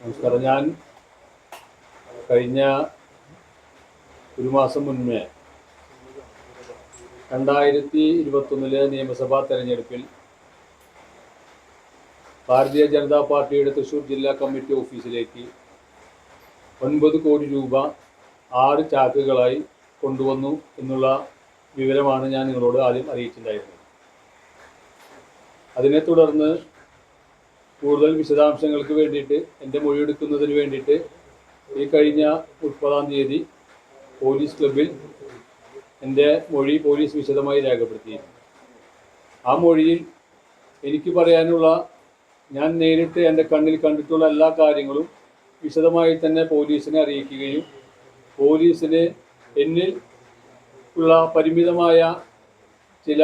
നമസ്കാരം. ഞാൻ കഴിഞ്ഞ ഒരു മാസം മുന്നേ രണ്ടായിരത്തി ഇരുപത്തൊന്നിലെ നിയമസഭാ തെരഞ്ഞെടുപ്പിൽ ഭാരതീയ ജനതാ പാർട്ടിയുടെ തൃശൂർ ജില്ലാ കമ്മിറ്റി ഓഫീസിലേക്ക് ഒൻപത് കോടി രൂപ ആറ് ചാക്കുകളായി കൊണ്ടുവന്നു എന്നുള്ള വിവരമാണ് ഞാൻ നിങ്ങളോട് ആദ്യം അറിയിച്ചിട്ടുണ്ടായിരുന്നത്. അതിനെ തുടർന്ന് കൂടുതൽ വിശദാംശങ്ങൾക്ക് വേണ്ടിയിട്ട് എന്റെ മൊഴിയെടുക്കുന്നതിന് വേണ്ടിയിട്ട് ഈ കഴിഞ്ഞ മുപ്പതാം തീയതി പോലീസ് ക്ലബിൽ എന്റെ മൊഴി പോലീസ് വിശദമായി രേഖപ്പെടുത്തിയിരുന്നു. ആ മൊഴിയിൽ എനിക്ക് പറയാനുള്ള ഞാൻ നേരിട്ട് എന്റെ കണ്ണിൽ കണ്ടിട്ടുള്ള എല്ലാ കാര്യങ്ങളും വിശദമായി തന്നെ പോലീസിനെ അറിയിക്കുകയും പോലീസിന് എന്നിൽ ഉള്ള പരിമിതമായ ചില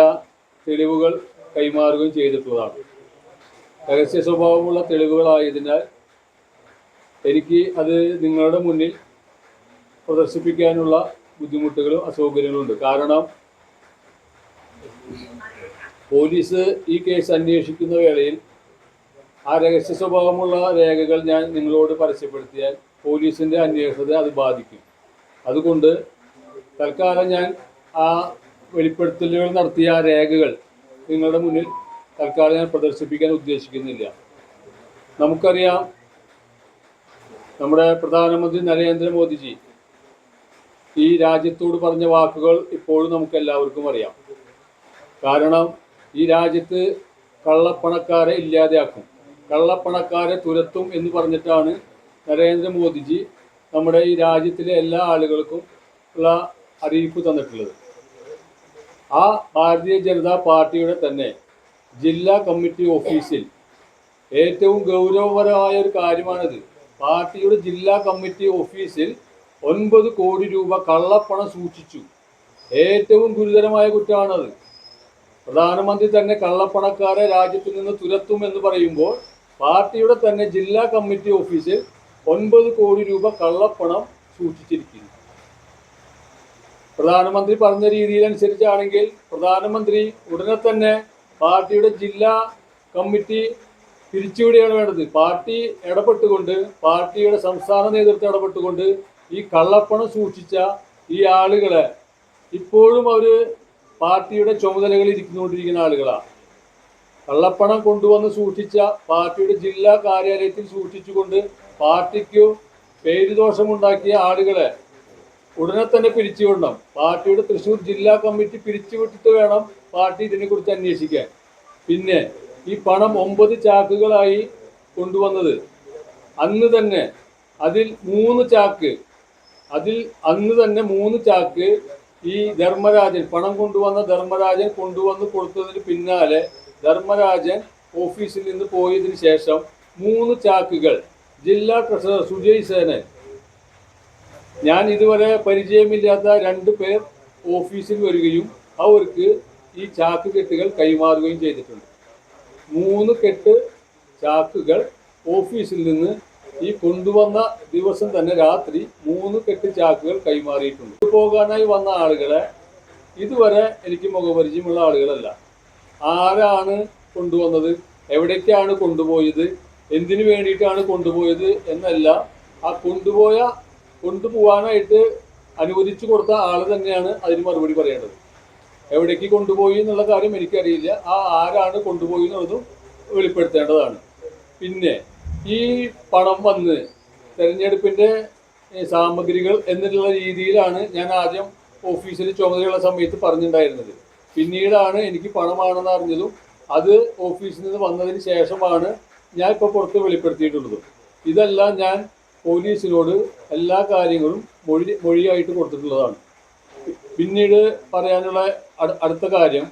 തെളിവുകൾ കൈമാറുകയും ചെയ്തിട്ടുള്ളതാണ്. രഹസ്യ സ്വഭാവമുള്ള തെളിവുകളായതിനാൽ എനിക്ക് അത് നിങ്ങളുടെ മുന്നിൽ പ്രദർശിപ്പിക്കാനുള്ള ബുദ്ധിമുട്ടുകളും അസൗകര്യങ്ങളും ഉണ്ട്. കാരണം പോലീസ് ഈ കേസ് അന്വേഷിക്കുന്ന വേളയിൽ ആ രഹസ്യ സ്വഭാവമുള്ള രേഖകൾ ഞാൻ നിങ്ങളോട് പരസ്യപ്പെടുത്തിയാൽ പോലീസിന്റെ അന്വേഷണത്തെ അത് ബാധിക്കും. അതുകൊണ്ട് തൽക്കാലം ഞാൻ ആ വെളിപ്പെടുത്തലുകൾ നടത്തിയ ആ രേഖകൾ നിങ്ങളുടെ മുന്നിൽ തൽക്കാലം ഞാൻ പ്രദർശിപ്പിക്കാൻ ഉദ്ദേശിക്കുന്നില്ല. നമുക്കറിയാം നമ്മുടെ പ്രധാനമന്ത്രി നരേന്ദ്രമോദിജി ഈ രാജ്യത്തോട് പറഞ്ഞ വാക്കുകൾ ഇപ്പോഴും നമുക്ക് എല്ലാവർക്കും അറിയാം. കാരണം ഈ രാജ്യത്ത് കള്ളപ്പണക്കാരെ ഇല്ലാതെയാക്കും. കള്ളപ്പണക്കാരെ തുരത്തും എന്ന് പറഞ്ഞിട്ടാണ് നരേന്ദ്രമോദിജി നമ്മുടെ ഈ രാജ്യത്തിലെ എല്ലാ ആളുകൾക്കും ഉള്ള അറിയിപ്പ് തന്നിട്ടുള്ളത്. ആ ഭാരതീയ ജനതാ പാർട്ടിയുടെ തന്നെ ജില്ലാ കമ്മിറ്റി ഓഫീസിൽ ഏറ്റവും ഗൗരവപരമായ ഒരു കാര്യമാണിത്. പാർട്ടിയുടെ ജില്ലാ കമ്മിറ്റി ഓഫീസിൽ ഒൻപത് കോടി രൂപ കള്ളപ്പണം സൂക്ഷിച്ചു. ഏറ്റവും ഗുരുതരമായ കുറ്റമാണത്. പ്രധാനമന്ത്രി തന്നെ കള്ളപ്പണക്കാരെ രാജ്യത്തു നിന്ന് തുരത്തും എന്ന് പറയുമ്പോൾ പാർട്ടിയുടെ തന്നെ ജില്ലാ കമ്മിറ്റി ഓഫീസിൽ ഒൻപത് കോടി രൂപ കള്ളപ്പണം സൂക്ഷിച്ചിരിക്കുന്നു. പ്രധാനമന്ത്രി പറഞ്ഞ രീതിയിലനുസരിച്ചാണെങ്കിൽ പ്രധാനമന്ത്രി ഉടനെ തന്നെ പാർട്ടിയുടെ ജില്ലാ കമ്മിറ്റി പിരിച്ചുവിടുകയാണ് വേണ്ടത്. പാർട്ടി ഇടപെട്ടുകൊണ്ട് പാർട്ടിയുടെ സംസ്ഥാന നേതൃത്വം ഇടപെട്ടുകൊണ്ട് ഈ കള്ളപ്പണം സൂക്ഷിച്ച ഈ ആളുകളെ ഇപ്പോഴും അവർ പാർട്ടിയുടെ ചുമതലകളിൽ ഇരിക്കുന്നുകൊണ്ടിരിക്കുന്ന ആളുകളാണ് കള്ളപ്പണം കൊണ്ടുവന്ന് സൂക്ഷിച്ച പാർട്ടിയുടെ ജില്ലാ കാര്യാലയത്തിൽ സൂക്ഷിച്ചുകൊണ്ട് പാർട്ടിക്ക് പേരുദോഷമുണ്ടാക്കിയ ആളുകളെ ഉടനെ തന്നെ പിരിച്ചുവിടണം. പാർട്ടിയുടെ തൃശ്ശൂർ ജില്ലാ കമ്മിറ്റി പിരിച്ചുവിട്ടിട്ട് വേണം പാർട്ടി ഇതിനെക്കുറിച്ച് അന്വേഷിക്കാൻ പിന്നെ ഈ പണം ഒമ്പത് ചാക്കുകളായി കൊണ്ടുവന്നത്. അന്ന് തന്നെ അതിൽ മൂന്ന് ചാക്ക് അതിൽ അന്ന് തന്നെ മൂന്ന് ചാക്ക് ഈ ധർമ്മരാജൻ പണം കൊണ്ടുവന്ന ധർമ്മരാജൻ കൊണ്ടുവന്ന് കൊടുത്തതിന് പിന്നാലെ ധർമ്മരാജൻ ഓഫീസിൽ നിന്ന് പോയതിന് ശേഷം മൂന്ന് ചാക്കുകൾ. ജില്ലാ ട്രഷറർ സുജയ് സേനൻ. ഞാൻ ഇതുവരെ പരിചയമില്ലാത്ത രണ്ട് പേർ ഓഫീസിൽ വരികയും അവർക്ക് ഈ ചാക്ക് കെട്ടുകൾ കൈമാറുകയും ചെയ്തിട്ടുണ്ട്. മൂന്ന് കെട്ട് ചാക്കുകൾ ഓഫീസിൽ നിന്ന് ഈ കൊണ്ടുവന്ന ദിവസം തന്നെ രാത്രി മൂന്ന് കെട്ട് ചാക്കുകൾ കൈമാറിയിട്ടുണ്ട്. പോകാനായി വന്ന ആളുകളെ ഇതുവരെ എനിക്ക് മുഖപരിചയമുള്ള ആളുകളല്ല. ആരാണ് കൊണ്ടുവന്നത്? എവിടേക്കാണ് കൊണ്ടുപോയത്? എന്തിനു വേണ്ടിയിട്ടാണ് കൊണ്ടുപോയത് എന്നല്ല ആ കൊണ്ടുപോയ കൊണ്ടുപോകാനായിട്ട് അനുവദിച്ചു കൊടുത്ത ആൾ തന്നെയാണ് അതിന് മറുപടി പറയേണ്ടത്. എവിടേക്ക് കൊണ്ടുപോയി എന്നുള്ള കാര്യം എനിക്കറിയില്ല. ആ ആരാണ് കൊണ്ടുപോയി എന്നുള്ളതും വെളിപ്പെടുത്തേണ്ടതാണ്. പിന്നെ ഈ പണം വന്ന് തെരഞ്ഞെടുപ്പിന്റെ സാമഗ്രികൾ എന്നുള്ള രീതിയിലാണ് ഞാൻ ആദ്യം ഓഫീസിൽ ചുമതലയുള്ള സമയത്ത് പറഞ്ഞിട്ടുണ്ടായിരുന്നത്. പിന്നീടാണ് എനിക്ക് പണമാണെന്ന് അറിഞ്ഞതും അത് ഓഫീസിൽ നിന്ന് വന്നതിന് ശേഷമാണ് ഞാൻ ഇപ്പോൾ പുറത്ത് വെളിപ്പെടുത്തിയിട്ടുള്ളത്. ഇതെല്ലാം ഞാൻ പോലീസിനോട് എല്ലാ കാര്യങ്ങളും മൊഴി മൊഴിയായിട്ട് കൊടുത്തിട്ടുള്ളതാണ്. പിന്നീട് പറയാനുള്ള അടുത്ത കാര്യം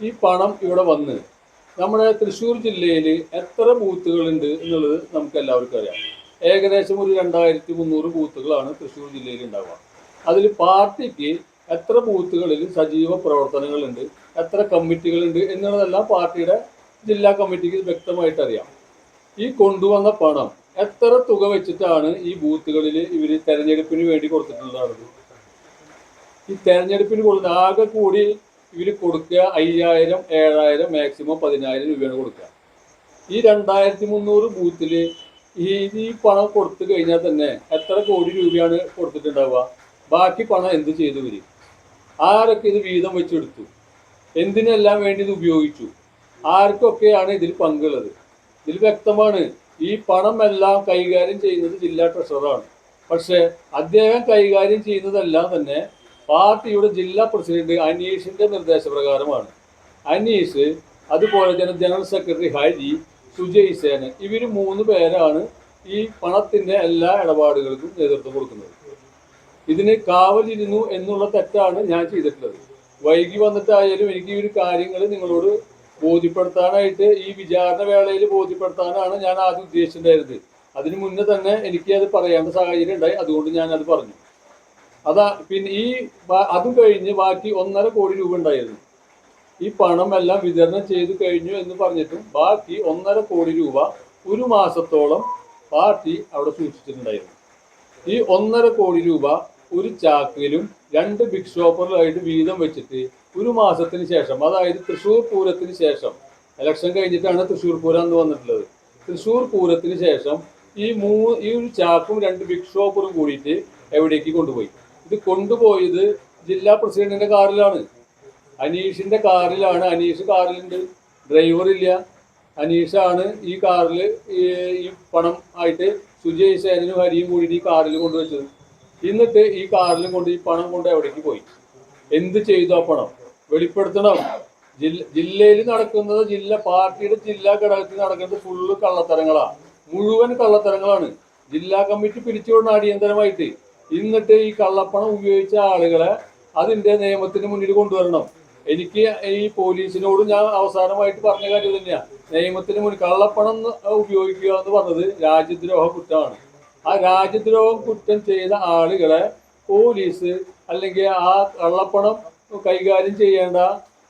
ഈ പണം ഇവിടെ വന്ന് നമ്മുടെ തൃശ്ശൂർ ജില്ലയിൽ എത്ര ബൂത്തുകളുണ്ട് എന്നുള്ളത് നമുക്ക് എല്ലാവർക്കും അറിയാം. ഏകദേശം ഒരു രണ്ടായിരത്തി മുന്നൂറ് ബൂത്തുകളാണ് തൃശ്ശൂർ ജില്ലയിൽ ഉണ്ടാവുക. അതിൽ പാർട്ടിക്ക് എത്ര ബൂത്തുകളിൽ സജീവ പ്രവർത്തനങ്ങളുണ്ട് എത്ര കമ്മിറ്റികളുണ്ട് എന്നുള്ളതെല്ലാം പാർട്ടിയുടെ ജില്ലാ കമ്മിറ്റിക്ക് വ്യക്തമായിട്ട് അറിയാം. ഈ കൊണ്ടുവന്ന പണം എത്ര തുക വെച്ചിട്ടാണ് ഈ ബൂത്തുകളിൽ ഇവർ തെരഞ്ഞെടുപ്പിന് വേണ്ടി കൊടുത്തിട്ടുള്ളത് ഈ തെരഞ്ഞെടുപ്പിന് കൊടുക്കുന്ന ആകെ കൂടി ഇവർ കൊടുക്കുക അയ്യായിരം ഏഴായിരം മാക്സിമം പതിനായിരം രൂപയാണ് കൊടുക്കുക. ഈ രണ്ടായിരത്തി മുന്നൂറ് ബൂത്തിൽ ഈ ഈ പണം കൊടുത്തു കഴിഞ്ഞാൽ തന്നെ എത്ര കോടി രൂപയാണ് കൊടുത്തിട്ടുണ്ടാവുക? ബാക്കി പണം എന്ത് ചെയ്തു വരും ആരൊക്കെ ഇത് വീതം വെച്ചെടുത്തു? എന്തിനെല്ലാം വേണ്ടി ഇത് ഉപയോഗിച്ചു? ആർക്കൊക്കെയാണ് ഇതിൽ പങ്കുള്ളത്? ഇതിൽ വ്യക്തമാണ് ഈ പണം എല്ലാം കൈകാര്യം ചെയ്യുന്നത് ജില്ലാ ട്രഷറാണ് പക്ഷേ അദ്ദേഹം കൈകാര്യം ചെയ്യുന്നതെല്ലാം തന്നെ പാർട്ടിയുടെ ജില്ലാ പ്രസിഡന്റ് അനീഷിന്റെ നിർദ്ദേശപ്രകാരമാണ്. അനീഷ് അതുപോലെ തന്നെ ജനറൽ സെക്രട്ടറി ഹരി സുജയ് സേന ഇവർ മൂന്ന് പേരാണ് ഈ പണത്തിന്റെ എല്ലാ ഇടപാടുകൾക്കും നേതൃത്വം കൊടുക്കുന്നത്. ഇതിന് കാവലിരുന്നു എന്നുള്ള തെറ്റാണ് ഞാൻ ചെയ്തിട്ടുള്ളത്. വൈകി വന്നിട്ടായാലും എനിക്ക് ഈ ഒരു കാര്യങ്ങൾ നിങ്ങളോട് ബോധ്യപ്പെടുത്താനായിട്ട് ഈ വിചാരണ വേളയിൽ ബോധ്യപ്പെടുത്താനാണ് ഞാൻ ആദ്യം ഉദ്ദേശിച്ചിട്ടുണ്ടായിരുന്നത്. അതിനു മുന്നേ തന്നെ എനിക്ക് അത് പറയേണ്ട സാഹചര്യം ഉണ്ടായി. അതുകൊണ്ട് ഞാൻ അത് പറഞ്ഞു. അതാ പിന്നെ ഈ അത് കഴിഞ്ഞ് ബാക്കി ഒന്നര കോടി രൂപ ഉണ്ടായിരുന്നു. ഈ പണം എല്ലാം വിതരണം ചെയ്തു കഴിഞ്ഞു എന്ന് പറഞ്ഞിട്ടും ബാക്കി ഒന്നര കോടി രൂപ ഒരു മാസത്തോളം പാർട്ടി അവിടെ സൂക്ഷിച്ചിട്ടുണ്ടായിരുന്നു. ഈ ഒന്നര കോടി രൂപ ഒരു ചാക്കിലും രണ്ട് ബിഗ് ഷോപ്പറിലായിട്ട് വീതം വെച്ചിട്ട് ഒരു മാസത്തിന് ശേഷം അതായത് തൃശ്ശൂർ പൂരത്തിന് ശേഷം ഇലക്ഷൻ കഴിഞ്ഞിട്ടാണ് തൃശ്ശൂർ പൂരം എന്ന് വന്നിട്ടുള്ളത്. തൃശ്ശൂർ പൂരത്തിന് ശേഷം ഈ മൂ ഈ ഒരു ചാക്കും രണ്ട് ബിഗ് ഷോപ്പറും കൂടിയിട്ട് എവിടേക്ക് കൊണ്ടുപോയി? ഇത് കൊണ്ടുപോയത് ജില്ലാ പ്രസിഡന്റിന്റെ കാറിലാണ്. അനീഷിന്റെ കാറിലാണ്. അനീഷ് കാറിലുണ്ട്. ഡ്രൈവർ ഇല്ല. അനീഷാണ് ഈ കാറിൽ ഈ പണം ആയിട്ട് സുജയ് സേനനും ഹരിയും കൂടി ഈ കാറിൽ കൊണ്ടുവച്ചത്. എന്നിട്ട് ഈ കാറിലും കൊണ്ട് ഈ പണം കൊണ്ട് എവിടേക്ക് പോയി? എന്ത് ചെയ്തു ആ പണം? വെളിപ്പെടുത്തണം. ജില്ല ജില്ലയിൽ നടക്കുന്നത് ജില്ല പാർട്ടിയുടെ ജില്ലാ ഘടകത്തിൽ നടക്കുന്നത് ഫുള്ള് കള്ളത്തരങ്ങളാണ് മുഴുവൻ കള്ളത്തരങ്ങളാണ്. ജില്ലാ കമ്മിറ്റി പിരിച്ചുവിടണം അടിയന്തരമായിട്ട് എന്നിട്ട് ഈ കള്ളപ്പണം ഉപയോഗിച്ച ആളുകളെ അതിന്റെ നിയമത്തിന് മുന്നിൽ കൊണ്ടുവരണം. എനിക്ക് ഈ പോലീസിനോട് ഞാൻ അവസാനമായിട്ട് പറഞ്ഞ കാര്യം തന്നെയാണ് നിയമത്തിന് മുന്നിൽ കള്ളപ്പണം ഉപയോഗിക്കുക എന്ന് പറഞ്ഞത് രാജ്യദ്രോഹ കുറ്റമാണ്. ആ രാജ്യദ്രോഹ കുറ്റം ചെയ്ത ആളുകളെ പോലീസ് അല്ലെങ്കിൽ ആ കള്ളപ്പണം കൈകാര്യം ചെയ്യേണ്ട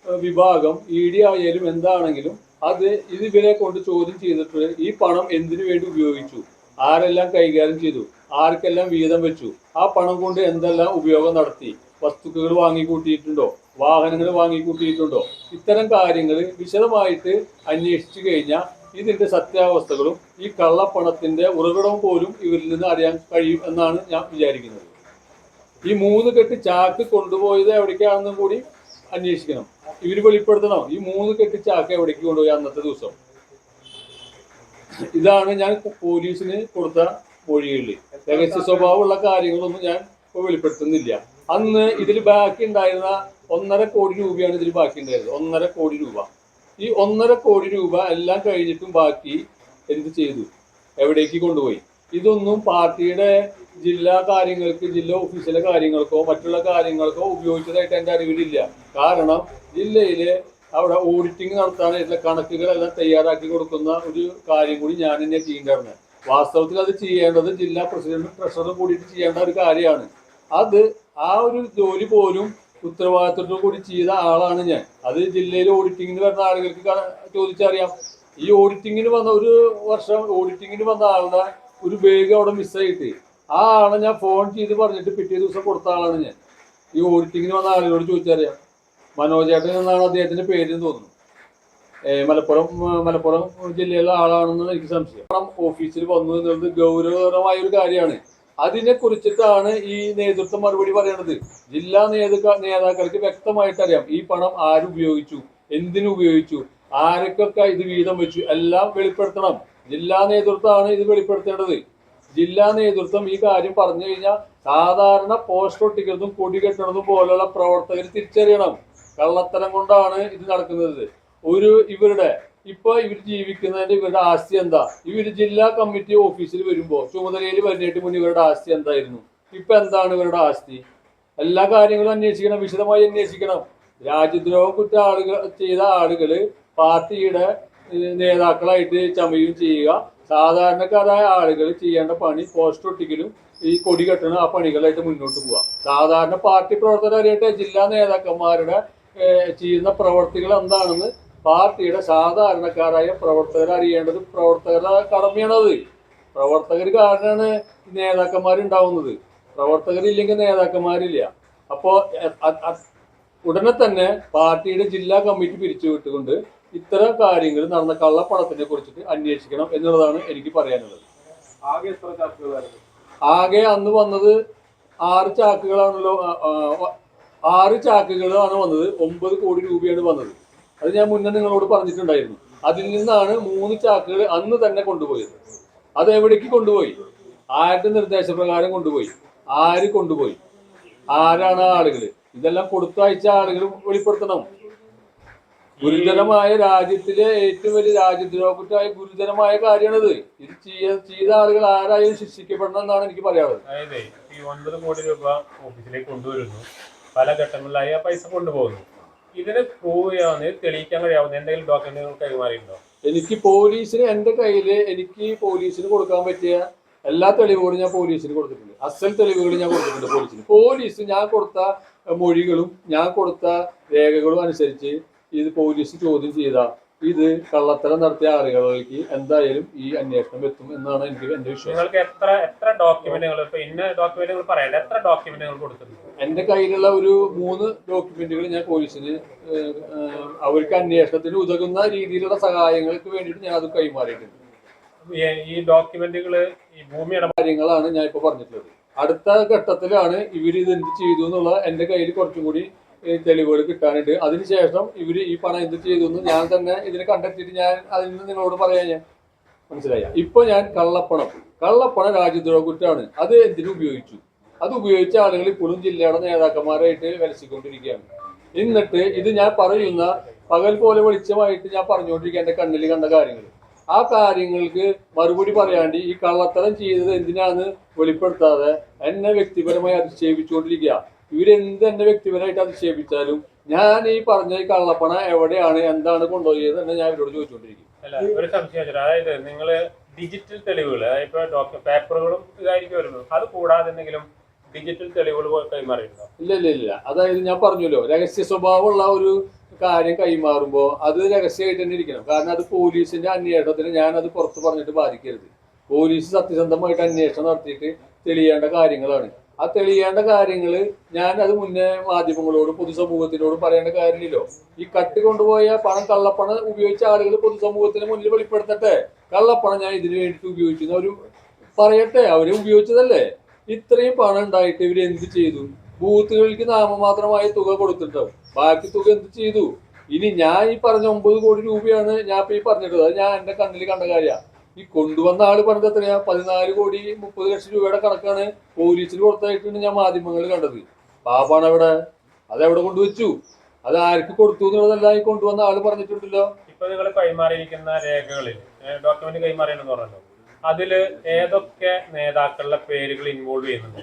വിഭാഗം ഇ ഡി ആയാലും എന്താണെങ്കിലും അത് ഇതിവരെ കൊണ്ട് ചോദ്യം ചെയ്തിട്ട് ഈ പണം എന്തിനു വേണ്ടി ഉപയോഗിച്ചു? ആരെല്ലാം കൈകാര്യം ചെയ്തു? ആർക്കെല്ലാം വീതം വെച്ചു? ആ പണം കൊണ്ട് എന്തെല്ലാം ഉപയോഗം നടത്തി? വസ്തുക്കൾ വാങ്ങിക്കൂട്ടിയിട്ടുണ്ടോ? വാഹനങ്ങൾ വാങ്ങിക്കൂട്ടിയിട്ടുണ്ടോ? ഇത്തരം കാര്യങ്ങൾ വിശദമായിട്ട് അന്വേഷിച്ചു കഴിഞ്ഞാൽ ഇതിന്റെ സത്യാവസ്ഥകളും ഈ കള്ളപ്പണത്തിന്റെ ഉറവിടവും പോലും ഇവരിൽ നിന്ന് അറിയാൻ കഴിയും എന്നാണ് ഞാൻ വിചാരിക്കുന്നത്. ഈ മൂന്ന് കെട്ട് ചാക്ക് കൊണ്ടുപോയത് എവിടേക്കാണെന്നും കൂടി അന്വേഷിക്കണം. ഇവർ വെളിപ്പെടുത്തണം. ഈ മൂന്ന് കെട്ട് ചാക്ക് എവിടേക്ക് കൊണ്ടുപോയി അന്നത്തെ ദിവസം? ഇതാണ് ഞാൻ പോലീസിന് കൊടുത്ത മൊഴികളിൽ രഹസ്യ സ്വഭാവമുള്ള കാര്യങ്ങളൊന്നും ഞാൻ വെളിപ്പെടുത്തുന്നില്ല. അന്ന് ഇതിൽ ബാക്കി ഉണ്ടായിരുന്ന ഒന്നര കോടി രൂപയാണ് ഇതിൽ ബാക്കി ഉണ്ടായിരുന്നത്. ഒന്നര കോടി രൂപ. ഈ ഒന്നര കോടി രൂപ എല്ലാം കഴിഞ്ഞിട്ടും ബാക്കി എന്ത് ചെയ്തു? എവിടേക്ക് കൊണ്ടുപോയി? ഇതൊന്നും പാർട്ടിയുടെ ജില്ലാ കാര്യങ്ങൾക്ക് ജില്ലാ ഓഫീസിലെ കാര്യങ്ങൾക്കോ മറ്റുള്ള കാര്യങ്ങൾക്കോ ഉപയോഗിച്ചതായിട്ട് എന്റെ അറിവിലില്ല. കാരണം ജില്ലയിലെ അവിടെ ഓഡിറ്റിംഗ് നടത്താനായിട്ടുള്ള കണക്കുകളെല്ലാം തയ്യാറാക്കി കൊടുക്കുന്ന ഒരു കാര്യം കൂടി ഞാൻ തന്നെ ചെയ്യേണ്ടതാണ് വാസ്തവത്തിൽ അത് ചെയ്യേണ്ടത് ജില്ലാ പ്രസിഡന്റും ട്രഷറും കൂടിയിട്ട് ചെയ്യേണ്ട ഒരു കാര്യമാണ്. അത് ആ ഒരു ജോലി പോലും ഉത്തരവാദിത്തത്തോടു കൂടി ചെയ്ത ആളാണ് ഞാൻ. അത് ജില്ലയിൽ ഓഡിറ്റിങ്ങിന് വരുന്ന ആളുകൾക്ക് ചോദിച്ചറിയാം. ഈ ഓഡിറ്റിങ്ങിന് വന്ന ഒരു വർഷം ഓഡിറ്റിങ്ങിന് വന്ന ആളുടെ ഒരു ബാഗ് അവിടെ മിസ്സായിട്ട് ആ ആളെ ഞാൻ ഫോൺ ചെയ്ത് പറഞ്ഞിട്ട് പിറ്റേ ദിവസം കൊടുത്ത ആളാണ് ഞാൻ. ഈ ഓഡിറ്റിങ്ങിന് വന്ന ആളുകളോട് ചോദിച്ചറിയാം. മനോജേട്ടൻ എന്നാണ് അദ്ദേഹത്തിന്റെ പേരെന്ന് തോന്നുന്നു. മലപ്പുറം മലപ്പുറം ജില്ലയിലെ ആളാണെന്ന് എനിക്ക് സംശയം. ഓഫീസിൽ വന്നു എന്നുള്ളത് ഗൗരവകരമായ ഒരു കാര്യമാണ്. അതിനെ കുറിച്ചിട്ടാണ് ഈ നേതൃത്വം മറുപടി പറയുന്നത് ജില്ലാ നേതൃ നേതാക്കൾക്ക് വ്യക്തമായിട്ട് അറിയാം ഈ പണം ആരുപയോഗിച്ചു എന്തിനു ഉപയോഗിച്ചു ആരൊക്കെ ഇത് വീതം വെച്ചു എല്ലാം വെളിപ്പെടുത്തണം. ജില്ലാ നേതൃത്വമാണ് ഇത് വെളിപ്പെടുത്തേണ്ടത്. ജില്ലാ നേതൃത്വം ഈ കാര്യം പറഞ്ഞു കഴിഞ്ഞാൽ സാധാരണ പോസ്റ്റ് ഒട്ടിക്കുന്നതും കൊടി കെട്ടുന്നതും പോലുള്ള പ്രവർത്തകർ തിരിച്ചറിയണം. കള്ളത്തരം കൊണ്ടാണ് ഇത് നടക്കുന്നത്. ഒരു ഇവരുടെ ഇപ്പൊ ഇവർ ജീവിക്കുന്നതിന്റെ ഇവരുടെ ആസ്തി എന്താ? ഇവർ ജില്ലാ കമ്മിറ്റി ഓഫീസിൽ വരുമ്പോ ചുമതലയിൽ വരുന്നതിന് മുന്നേ ഇവരുടെ ആസ്തി എന്തായിരുന്നു? ഇപ്പൊ എന്താണ് ഇവരുടെ ആസ്തി? എല്ലാ കാര്യങ്ങളും അന്വേഷിക്കണം വിശദമായി അന്വേഷിക്കണം. രാജ്യദ്രോഹം കുറ്റ ആളുകൾ ചെയ്ത ആളുകൾ പാർട്ടിയുടെ നേതാക്കളായിട്ട് ചമയും ചെയ്യുക. സാധാരണക്കാരായ ആളുകൾ ചെയ്യേണ്ട പണി പോസ്റ്റ് ഒട്ടിക്കലും ഈ കൊടി കെട്ടണ ആ പണികളായിട്ട് മുന്നോട്ട് പോവുക സാധാരണ പാർട്ടി പ്രവർത്തകരായിട്ട് ജില്ലാ നേതാക്കന്മാരുടെ ചെയ്യുന്ന പ്രവർത്തികൾ എന്താണെന്ന് പാർട്ടിയുടെ സാധാരണക്കാരായ പ്രവർത്തകർ അറിയേണ്ടത് പ്രവർത്തകരുടെ കടമയാണത്. പ്രവർത്തകർ കാരണമാണ് നേതാക്കന്മാരുണ്ടാവുന്നത്. പ്രവർത്തകരില്ലെങ്കിൽ നേതാക്കന്മാരില്ല. അപ്പോ എ- അ- അ- ഉടനെ തന്നെ പാർട്ടിയുടെ ജില്ലാ കമ്മിറ്റി പിരിച്ചുവിട്ടുകൊണ്ട് ഇത്തരം കാര്യങ്ങൾ നടന്ന കള്ളപ്പണത്തിനെ കുറിച്ചിട്ട് അന്വേഷിക്കണം എന്നുള്ളതാണ് എനിക്ക് പറയാനുള്ളത്. ആകെ എത്ര ചാക്കുകളായിരുന്നു? ആകെ അന്ന് വന്നത് ആറ് ചാക്കുകളാണല്ലോ ആറ് ചാക്കുകളാണ് വന്നത്. ഒമ്പത് കോടി രൂപയാണ് വന്നത്. അത് ഞാൻ മുന്നേ നിങ്ങളോട് പറഞ്ഞിട്ടുണ്ടായിരുന്നു. അതിൽ നിന്നാണ് മൂന്ന് ചാക്കുകൾ അന്ന് തന്നെ കൊണ്ടുപോയത്. അത് എവിടേക്ക് കൊണ്ടുപോയി? ആരുടെ നിർദ്ദേശപ്രകാരം കൊണ്ടുപോയി? ആര് കൊണ്ടുപോയി? ആരാണ് ആളുകൾ? ഇതെല്ലാം കൊടുത്തയച്ച ആളുകൾ വെളിപ്പെടുത്തണം. ഗുരുതരമായ രാജ്യത്തിലെ ഏറ്റവും വലിയ രാജ്യദ്രോഹക്കുറ്റായ ഗുരുതരമായ കാര്യമാണിത്. ഇത് ചെയ്യ ചെയ്ത ആളുകൾ ആരായാലും ശിക്ഷിക്കപ്പെടണം എന്നാണ് എനിക്ക് പറയാനുള്ളത്. ഈ ഒൻപത് കോടി രൂപ ഓഫീസിലേക്ക് കൊണ്ടുവരുന്നു. പല ഘട്ടങ്ങളിലായി ആ പൈസ കൊണ്ടുപോകുന്നു. ഇതിന് പ്രൂവ് ചെയ്യാന്ന് തെളിയിക്കാൻ കഴിയാവുന്ന എന്തെങ്കിലും ഡോക്യുമെന്റുകൾ കൈമാറിയിട്ടുണ്ടോ? എനിക്ക് പോലീസിന് എന്റെ കയ്യിൽ എനിക്ക് പോലീസിന് കൊടുക്കാൻ പറ്റിയ എല്ലാ തെളിവുകളും ഞാൻ പോലീസിന് കൊടുത്തിട്ടുണ്ട്. അസൽ തെളിവുകൾ ഞാൻ കൊടുത്തിട്ടുണ്ട് പോലീസിന്. പോലീസ് ഞാൻ കൊടുത്ത മൊഴികളും ഞാൻ കൊടുത്ത രേഖകളും അനുസരിച്ച് ഇത് പോലീസ് ചോദ്യം ചെയ്ത ഇത് കള്ളത്തരം നടത്തിയ ആളുകളിലേക്ക് എന്തായാലും ഈ അന്വേഷണം എത്തും എന്നാണ് എനിക്ക് എന്റെ വിശ്വാസം. നിങ്ങൾക്ക് എത്ര എത്ര ഡോക്യുമെന്റുകൾ ഇപ്പൊ ഇന്ന ഡോക്യുമെന്റുകൾ പറയണ്ട എത്ര ഡോക്യുമെന്റുകൾ കൊടുത്തിട്ടുണ്ട്? എന്റെ കയ്യിലുള്ള ഒരു മൂന്ന് ഡോക്യുമെന്റുകൾ ഞാൻ പോലീസിന് അവർക്ക് അന്വേഷണത്തിന് ഉതകുന്ന രീതിയിലുള്ള സഹായങ്ങൾക്ക് വേണ്ടിയിട്ട് ഞാൻ അത് കൈമാറിയിട്ടുണ്ട്. ഈ- ഡോക്യുമെന്റുകൾ ഈ ഭൂമിയുടെ കാര്യങ്ങളാണ് ഞാൻ ഇപ്പോൾ പറഞ്ഞിട്ടുള്ളത്. അടുത്ത ഘട്ടത്തിലാണ് ഇവർ ഇത് എന്ത് ചെയ്തു എന്നുള്ള എന്റെ കയ്യിൽ കുറച്ചും കൂടി തെളിവുകൾ കിട്ടാനുണ്ട്. അതിനുശേഷം ഇവർ ഈ പണം എന്ത് ചെയ്തു എന്ന് ഞാൻ തന്നെ ഇതിനെ കണ്ടെത്തിയിട്ട് ഞാൻ അതിൽ നിന്ന് നിങ്ങളോട് പറയാൻ ഞാൻ. മനസ്സിലായ? ഇപ്പൊ ഞാൻ കള്ളപ്പണം. കള്ളപ്പണം രാജ്യദ്രോഹ കുറ്റമാണ് അത് എന്തിനു ഉപയോഗിച്ചു? അത് ഉപയോഗിച്ച ആളുകൾ ഇപ്പോഴും ജില്ലയുടെ നേതാക്കന്മാരായിട്ട് വലച്ചിക്കൊണ്ടിരിക്കുകയാണ്. എന്നിട്ട് ഇത് ഞാൻ പറയുന്ന പകൽ പോലെ വെളിച്ചമായിട്ട് ഞാൻ പറഞ്ഞുകൊണ്ടിരിക്കുക എന്റെ കണ്ണിൽ കണ്ട കാര്യങ്ങൾ. ആ കാര്യങ്ങൾക്ക് മറുപടി പറയാണ്ട് ഈ കള്ളത്തരം ചെയ്തത് എന്തിനാന്ന് വെളിപ്പെടുത്താതെ എന്നെ വ്യക്തിപരമായി അധിക്ഷേപിച്ചുകൊണ്ടിരിക്കുക. ഇവരെന്ത് എന്നെ വ്യക്തിപരമായിട്ട് അധിക്ഷേപിച്ചാലും ഞാൻ ഈ പറഞ്ഞ ഈ കള്ളപ്പണ എവിടെയാണ് എന്താണ് കൊണ്ടുപോയത് എന്ന് ഞാൻ ഇവരോട് ചോദിച്ചുകൊണ്ടിരിക്കും. ഒരു സംശയം. അതായത് നിങ്ങൾ ഡിജിറ്റൽ തെളിവുകൾ ഇപ്പൊ പേപ്പറുകളും ഇതായിരിക്കും വരുന്നത് അത് കൂടാതെ എന്തെങ്കിലും ഡിജിറ്റൽ തെളിവുകൾ കൈമാറിയിട്ടുണ്ടോ? ഇല്ല ഇല്ല ഇല്ല. അതായത് ഞാൻ പറഞ്ഞല്ലോ രഹസ്യ സ്വഭാവമുള്ള ഒരു കാര്യം കൈമാറുമ്പോൾ അത് രഹസ്യമായിട്ട് തന്നെ ഇരിക്കണം. കാരണം അത് പോലീസിന്റെ അന്വേഷണത്തിന് ഞാൻ അത് പുറത്ത് പറഞ്ഞിട്ട് ബാധിക്കരുത്. പോലീസ് സത്യസന്ധമായിട്ട് അന്വേഷണം നടത്തിയിട്ട് തെളിയേണ്ട കാര്യങ്ങളാണ്. ആ തെളിയേണ്ട കാര്യങ്ങൾ ഞാൻ അത് മുന്നേ മാധ്യമങ്ങളോട് പൊതുസമൂഹത്തിനോട് പറയേണ്ട കാര്യമില്ലല്ലോ. ഈ കട്ട് കൊണ്ടുപോയ പണം കള്ളപ്പണം ഉപയോഗിച്ച ആളുകൾ പൊതുസമൂഹത്തിന് മുന്നിൽ വെളിപ്പെടുത്തട്ടെ. കള്ളപ്പണം ഞാൻ ഇതിനു വേണ്ടിയിട്ട് ഉപയോഗിക്കുന്ന അവർ പറയട്ടെ അവർ ഉപയോഗിച്ചതല്ലേ? ഇത്രയും പണം ഉണ്ടായിട്ട് ഇവർ എന്ത് ചെയ്തു? ബൂത്തുകൾക്ക് നാമമാത്രമായ തുക കൊടുത്തിട്ടുണ്ടാവും ബാക്കി തുക എന്ത് ചെയ്തു? ഇനി ഞാൻ ഈ പറഞ്ഞ ഒമ്പത് കോടി രൂപയാണ് ഞാൻ ഇപ്പൊ ഈ പറഞ്ഞിട്ടത് അത് ഞാൻ എന്റെ കണ്ണിൽ കണ്ട കാര്യമാണ് ഈ കൊണ്ടുവന്ന ആൾ പറഞ്ഞത് എത്രയാ? പതിനാല് കോടി മുപ്പത് ലക്ഷം രൂപയുടെ കണക്കാണ് പോലീസിന് കൊടുത്തായിട്ടാണ് ഞാൻ മാധ്യമങ്ങളിൽ കണ്ടത്. പാപ്പാണ് അവിടെ. അതെവിടെ കൊണ്ടുവച്ചു? അത് ആർക്ക് കൊടുത്തു എന്നുള്ളതല്ല ഈ കൊണ്ടുവന്ന ആൾ പറഞ്ഞിട്ടുണ്ടല്ലോ. ഇപ്പൊ നിങ്ങൾ കൈമാറിയിരിക്കുന്ന രേഖകളിൽ ഡോക്യുമെന്റ് കൈമാറിയെന്ന് പറഞ്ഞല്ലോ. അതിൽ ഏതൊക്കെ നേതാക്കളുടെ പേരുകൾ ഇൻവോൾവ് ചെയ്യുന്നുണ്ട്?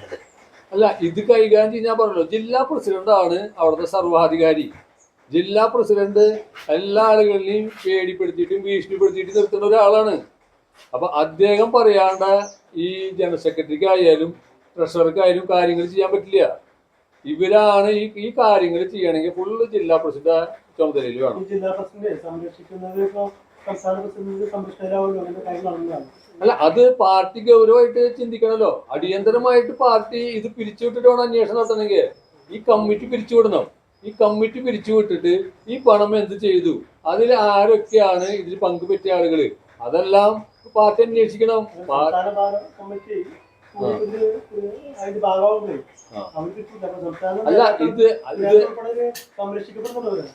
അല്ല ഇത് കൈകാര്യം ചെയ്യാൻ ഞാൻ പറഞ്ഞല്ലോ. ജില്ലാ പ്രസിഡന്റ് ആണ് അവിടുത്തെ സർവാധികാരി ജില്ലാ പ്രസിഡന്റ് എല്ലാ ആളുകളിലെയും പേടിപ്പെടുത്തിയിട്ടും ഭീഷണിപ്പെടുത്തിയിട്ട് നിർത്തുന്ന ഒരാളാണ്. അപ്പൊ അദ്ദേഹം പറയാണ്ട ഈ ജനറൽ സെക്രട്ടറിക്ക് ആയാലും ട്രഷറർക്കായാലും കാര്യങ്ങൾ ചെയ്യാൻ പറ്റില്ല. ഇവരാണ് ഈ ഈ കാര്യങ്ങൾ ചെയ്യണമെങ്കിൽ ഫുള്ള് ജില്ലാ പ്രസിഡന്റ് ചുമതലയിൽ വേണം ജില്ലാ പ്രസിഡന്റ് സംരക്ഷിക്കുന്നത് ഇപ്പൊ സംസ്ഥാന പ്രസിഡന്റ് അല്ല അത് പാർട്ടി ഗൗരവമായിട്ട് ചിന്തിക്കണല്ലോ. അടിയന്തരമായിട്ട് പാർട്ടി ഇത് പിരിച്ചുവിട്ടിട്ട് വേണം അന്വേഷണം നടത്തണമെങ്കിൽ ഈ കമ്മിറ്റി പിരിച്ചുവിടണം. ഈ കമ്മിറ്റി പിരിച്ചുവിട്ടിട്ട് ഈ പണം എന്ത് ചെയ്തു? അതിൽ ആരൊക്കെയാണ് ഇതിൽ പങ്കുപറ്റിയ ആളുകൾ അതെല്ലാം പാർട്ടി അന്വേഷിക്കണം. കമ്മിറ്റി അല്ല ഇത്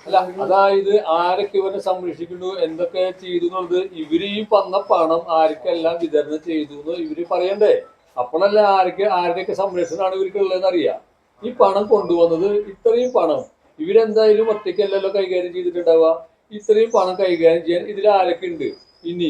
അല്ല അതായത് ആരൊക്കെ ഇവരെ സംരക്ഷിക്കുന്നു എന്തൊക്കെ ചെയ്തു എന്നുള്ളത് ഇവർ ഈ വന്ന പണം ആർക്കെല്ലാം വിതരണം ചെയ്തു എന്ന് ഇവർ പറയണ്ടേ? അപ്പോഴല്ല ആർക്ക് ആരുടെയൊക്കെ സംരക്ഷണമാണ് ഇവർക്ക് ഉള്ളതെന്ന് അറിയാം ഈ പണം കൊണ്ടുവന്നത് ഇത്രയും പണം ഇവരെന്തായാലും ഒറ്റയ്ക്കല്ലല്ലോ കൈകാര്യം ചെയ്തിട്ടുണ്ടാവുക? ഇത്രയും പണം കൈകാര്യം ചെയ്യാൻ ഇതിൽ ആരൊക്കെ ഉണ്ട്? ഇനി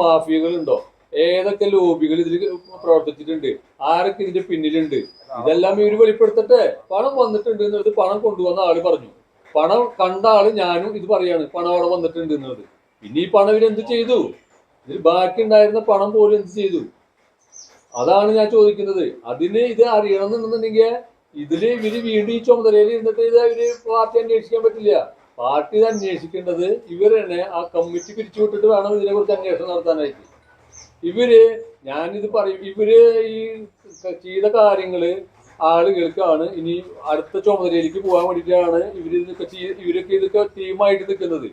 മാഫിയകൾ ഉണ്ടോ? ഏതൊക്കെ ലോബികൾ ഇതിൽ പ്രവർത്തിച്ചിട്ടുണ്ട്? ആരൊക്കെ ഇതിന്റെ പിന്നിലുണ്ട്? ഇതെല്ലാം ഇവർ വെളിപ്പെടുത്തട്ടെ. പണം വന്നിട്ടുണ്ട് എന്നുള്ളത് പണം കൊണ്ടുവന്ന ആൾ പറഞ്ഞു. പണം കണ്ട ആൾ ഞാനും ഇത് പറയാണ്. പണം അവിടെ വന്നിട്ടുണ്ട് എന്നുള്ളത്. പിന്നെ ഈ പണം ഇവരെന്ത് ചെയ്തു? ഇതിൽ ബാക്കി ഉണ്ടായിരുന്ന പണം പോലും എന്ത് ചെയ്തു? അതാണ് ഞാൻ ചോദിക്കുന്നത്. അതിന് ഇത് അറിയണം എന്നുണ്ടെങ്കിൽ ഇതിൽ ഇവർ വീണ്ടും ഈ ചുമതലയിൽ ഇരുന്നിട്ട് ഇത് ഇവർ പാർട്ടി അന്വേഷിക്കാൻ പറ്റില്ല. പാർട്ടി ഇത് അന്വേഷിക്കേണ്ടത് ഇവർ തന്നെ ആ കമ്മിറ്റി പിരിച്ചുവിട്ടിട്ട് വേണം ഇതിനെ കുറിച്ച് അന്വേഷണം നടത്താനായിട്ട്. ഇവർ ഞാനിത് പറയും ഇവർ ഈ ചെയ്ത കാര്യങ്ങൾ ആളുകൾക്കാണ് ഇനി അടുത്ത ചുമതലയിലേക്ക് പോകാൻ വേണ്ടിയിട്ടാണ് ഇവർ ഇതൊക്കെ ഇവരൊക്കെ ഇതൊക്കെ ടീമായിട്ട് നിൽക്കുന്നത്.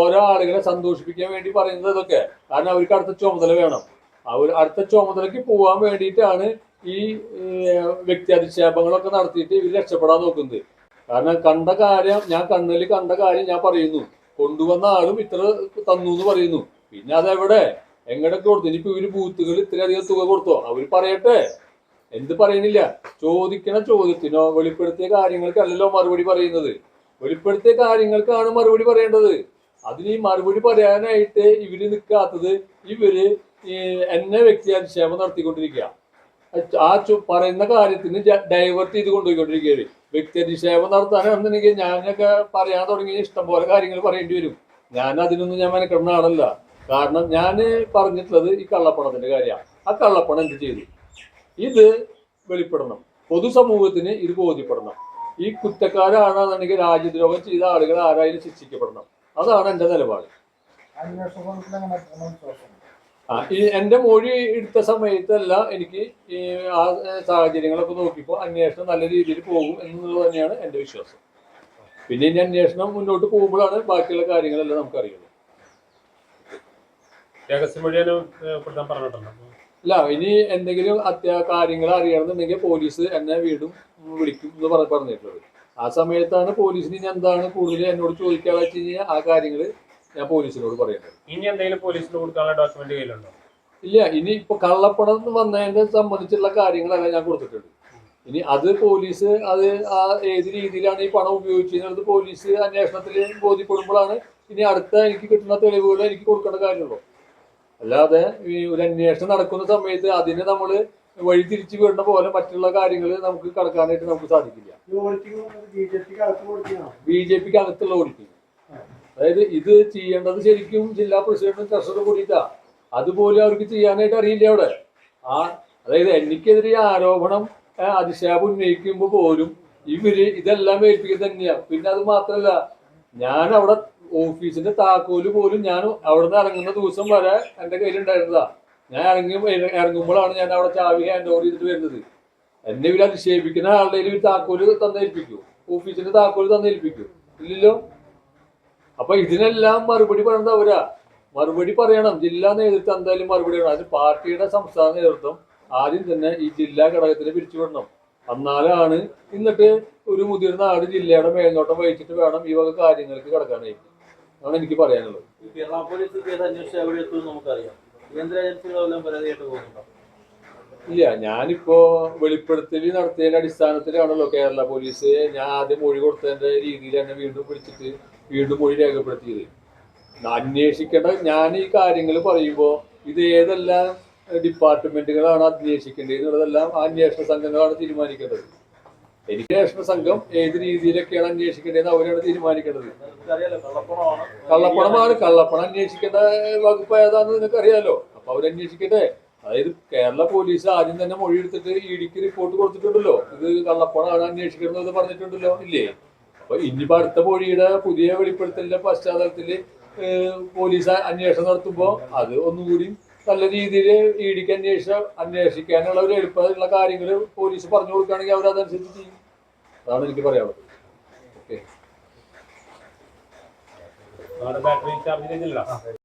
ഓരോ ആളുകളെ സന്തോഷിപ്പിക്കാൻ വേണ്ടി പറയുന്നത് ഇതൊക്കെ. കാരണം അവർക്ക് അടുത്ത ചുമതല വേണം. അവർ അടുത്ത ചുമതലയ്ക്ക് പോകാൻ വേണ്ടിയിട്ടാണ് ഈ വ്യക്തി അധിക്ഷേപങ്ങളൊക്കെ നടത്തിയിട്ട് ഇവർ രക്ഷപ്പെടാൻ നോക്കുന്നത്. കാരണം കണ്ട കാര്യം ഞാൻ കണ്ണിൽ കണ്ട കാര്യം ഞാൻ പറയുന്നു. കൊണ്ടുവന്ന ആളും ഇത്ര തന്നു എന്ന് പറയുന്നു. പിന്നെ അതെവിടെ? എങ്ങടൊക്കെ കൊടുത്തു? ഇനിയിപ്പോ ഇവർ ബൂത്തുകൾ ഇത്രയധികം തുക കൊടുത്തോ? അവർ പറയട്ടെ. എന്ത് പറയുന്നില്ല ചോദിക്കണ ചോദ്യത്തിനോ വെളിപ്പെടുത്തിയ കാര്യങ്ങൾക്കല്ലല്ലോ മറുപടി പറയുന്നത്. വെളിപ്പെടുത്തിയ കാര്യങ്ങൾക്കാണ് മറുപടി പറയേണ്ടത്. അതിന് ഈ മറുപടി പറയാനായിട്ട് ഇവർ നിൽക്കാത്തത് ഇവർ എന്നെ വ്യക്തി അധിക്ഷേപം നടത്തിക്കൊണ്ടിരിക്കുക. ആ പറയുന്ന കാര്യത്തിന് ഡൈവേർട്ട് ചെയ്ത് കൊണ്ടുപോയിക്കൊണ്ടിരിക്കുകയാണ്. വ്യക്തി അധിക്ഷേപം നടത്താനാണെന്നുണ്ടെങ്കിൽ ഞാനൊക്കെ പറയാൻ തുടങ്ങി ഇഷ്ടംപോലെ കാര്യങ്ങൾ പറയേണ്ടി വരും. ഞാൻ അതിനൊന്നും ഞാൻ മെനക്കെടുന്ന ആളല്ല. കാരണം ഞാൻ പറഞ്ഞിട്ടുള്ളത് ഈ കള്ളപ്പണത്തിന്റെ കാര്യമാണ്. ആ കള്ളപ്പണം എന്ത് ചെയ്തു? ഇത് വെളിപ്പെടണം. പൊതുസമൂഹത്തിന് ഇത് ബോധ്യപ്പെടണം. ഈ കുറ്റക്കാരാണെന്നുണ്ടെങ്കിൽ രാജ്യദ്രോഹം ചെയ്ത ആളുകൾ ആരായാലും ശിക്ഷിക്കപ്പെടണം. അതാണ് എന്റെ നിലപാട്. എന്റെ മൊഴി എടുത്ത സമയത്തല്ല എനിക്ക് ആ സാഹചര്യങ്ങളൊക്കെ നോക്കിയപ്പോൾ അന്വേഷണം നല്ല രീതിയിൽ പോകും എന്നുള്ളത് തന്നെയാണ് എന്റെ വിശ്വാസം. പിന്നെ ഇനി അന്വേഷണം മുന്നോട്ട് പോകുമ്പോഴാണ് ബാക്കിയുള്ള കാര്യങ്ങളെല്ലാം നമുക്കറിയുള്ളൂ. രഹസ്യം വഴിയാണ് കൊടുക്കാൻ പറഞ്ഞിട്ടുണ്ട്. ഇല്ല ഇനി എന്തെങ്കിലും അത്യാ കാര്യങ്ങൾ അറിയണമെന്നുണ്ടെങ്കിൽ പോലീസ് എന്നെ വീടും വിളിക്കും എന്ന് പറഞ്ഞു പറഞ്ഞിട്ടുള്ളത്. ആ സമയത്താണ് പോലീസിന് ഇനി എന്താണ് കൂടുതൽ എന്നോട് ചോദിക്കാന്ന് വെച്ച് കഴിഞ്ഞാൽ ആ കാര്യങ്ങൾ ഞാൻ പോലീസിനോട് പറയുന്നത് ഇനി എന്തെങ്കിലും പോലീസിന് കൊടുക്കാനുള്ള ഡോക്യുമെന്റ് കയ്യിലുണ്ടോ? ഇല്ല ഇനി ഇപ്പൊ കള്ളപ്പണം വന്നതിനെ സംബന്ധിച്ചുള്ള കാര്യങ്ങളല്ല ഞാൻ കൊടുത്തിട്ടുണ്ട് ഇനി അത് പോലീസ് അത് ആ ഏത് രീതിയിലാണ് ഈ പണം ഉപയോഗിച്ചിരുന്നത് പോലീസ് അന്വേഷണത്തിൽ ബോധ്യപ്പെടുമ്പോഴാണ് ഇനി അടുത്ത എനിക്ക് കിട്ടുന്ന തെളിവുകൾ എനിക്ക് കൊടുക്കേണ്ട കാര്യമുള്ളൂ. അല്ലാതെ ഈ ഒരു അന്വേഷണം നടക്കുന്ന സമയത്ത് അതിനെ നമ്മൾ വഴി തിരിച്ചു വിടുന്ന പോലെ മറ്റുള്ള കാര്യങ്ങൾ നമുക്ക് കടക്കാനായിട്ട് നമുക്ക് സാധിക്കില്ല. ബി ജെ പിക്ക് അകത്തുള്ള ഓഡിറ്റിംഗ് അതായത് ഇത് ചെയ്യേണ്ടത് ശരിക്കും ജില്ലാ പ്രസിഡന്റും ട്രഷറും കൂടിയിട്ടാ. അതുപോലെ അവർക്ക് ചെയ്യാനായിട്ട് അറിയില്ല അവിടെ. ആ അതായത് എനിക്കെതിരെ ആരോപണം ആ, അധിക്ഷേപം ഉന്നയിക്കുമ്പോൾ പോലും ഇവർ ഇതെല്ലാം ഏൽപ്പിക്കുന്നത് തന്നെയാ. പിന്നെ അത് മാത്രല്ല ഞാൻ അവിടെ ഓഫീസിന്റെ താക്കോൽ പോലും ഞാൻ അവിടെ നിന്ന് ഇറങ്ങുന്ന ദിവസം വരെ എന്റെ കയ്യിലുണ്ടായിരുന്നതാ. ഞാൻ ഇറങ്ങി ഇറങ്ങുമ്പോഴാണ് ഞാൻ അവിടെ ചാവി ഹാൻഡ് ഓവർ ചെയ്തിട്ട് വരുന്നത്. എന്നെ ഇവർ അധിക്ഷേപിക്കുന്ന ആളുടെ ഒരു താക്കോൽ തന്നേൽപ്പിക്കൂ. ഓഫീസിന്റെ താക്കോൽ തന്നേൽപ്പിക്കൂ. ഇല്ലല്ലോ? അപ്പൊ ഇതിനെല്ലാം മറുപടി പറയണത് അവരാ. മറുപടി പറയണം. ജില്ലാ നേതൃത്വം എന്തായാലും മറുപടി പറയണം. അതിന് പാർട്ടിയുടെ സംസ്ഥാന നേതൃത്വം ആദ്യം തന്നെ ഈ ജില്ലാ ഘടകത്തിന് പിരിച്ചുവിടണം. എന്നാലാണ് എന്നിട്ട് ഒരു മുതിർന്ന ആട് ജില്ലയുടെ മേൽനോട്ടം വഹിച്ചിട്ട് വേണം ഈ വക കാര്യങ്ങൾക്ക് കിടക്കാനായിട്ട്. അതാണ് എനിക്ക് പറയാനുള്ളത്. കേരള പോലീസ് കേസ് അന്വേഷിച്ച് എവിടെ എത്തും നമുക്കറിയാം. കേന്ദ്ര ഏജൻസികളെല്ലാം പരാതിയായിട്ട് പോകുന്നുണ്ടോ? ഇല്ല ഞാനിപ്പോ വെളിപ്പെടുത്തൽ നടത്തിയതിന്റെ അടിസ്ഥാനത്തിലാണല്ലോ കേരള പോലീസ്. ഞാൻ ആദ്യം മൊഴി കൊടുത്തതിന്റെ രീതിയിൽ തന്നെ വീണ്ടും പിടിച്ചിട്ട് വീണ്ടും മൊഴി രേഖപ്പെടുത്തിയത്. അന്വേഷിക്കേണ്ട ഞാൻ ഈ കാര്യങ്ങൾ പറയുമ്പോൾ ഇത് ഏതെല്ലാം ഡിപ്പാർട്ട്മെന്റുകളാണ് അന്വേഷിക്കേണ്ടത് എന്നുള്ളതെല്ലാം അന്വേഷണ സംഘങ്ങളാണ് തീരുമാനിക്കേണ്ടത്. എനിക്ക് അന്വേഷണ സംഘം ഏത് രീതിയിലൊക്കെയാണ് അന്വേഷിക്കേണ്ടത് അവരാണ് തീരുമാനിക്കേണ്ടത്. കള്ളപ്പണമാണ്. കള്ളപ്പണമാണ് കള്ളപ്പണം അന്വേഷിക്കേണ്ട വകുപ്പ് ഏതാണെന്ന് നിങ്ങൾക്ക് അറിയാലോ അപ്പൊ അവരന്വേഷിക്കട്ടെ അതായത് കേരള പോലീസ് ആദ്യം തന്നെ മൊഴിയെടുത്തിട്ട് ഇടിക്ക് റിപ്പോർട്ട് കൊടുത്തിട്ടുണ്ടല്ലോ. ഇത് കള്ളപ്പണമാണ് അന്വേഷിക്കുന്നത് എന്ന് പറഞ്ഞിട്ടുണ്ടല്ലോ. ഇല്ലേ? അപ്പൊ ഇനിയിപ്പോ അടുത്ത മൊഴിയുടെ പുതിയ വെളിപ്പെടുത്തലിന്റെ പശ്ചാത്തലത്തിൽ പോലീസ് അന്വേഷണം നടത്തുമ്പോൾ അത് ഒന്നുകൂടി നല്ല രീതിയിൽ ഇടിക്ക് അന്വേഷണം അന്വേഷിക്കാനുള്ള ഒരു എളുപ്പമുള്ള കാര്യങ്ങൾ പോലീസ് പറഞ്ഞു കൊടുക്കുകയാണെങ്കിൽ അവർ അതനുസരിച്ച് ചെയ്യും. അതാണ് എനിക്ക് പറയാനുള്ളത്. ഓക്കെ. Battery charge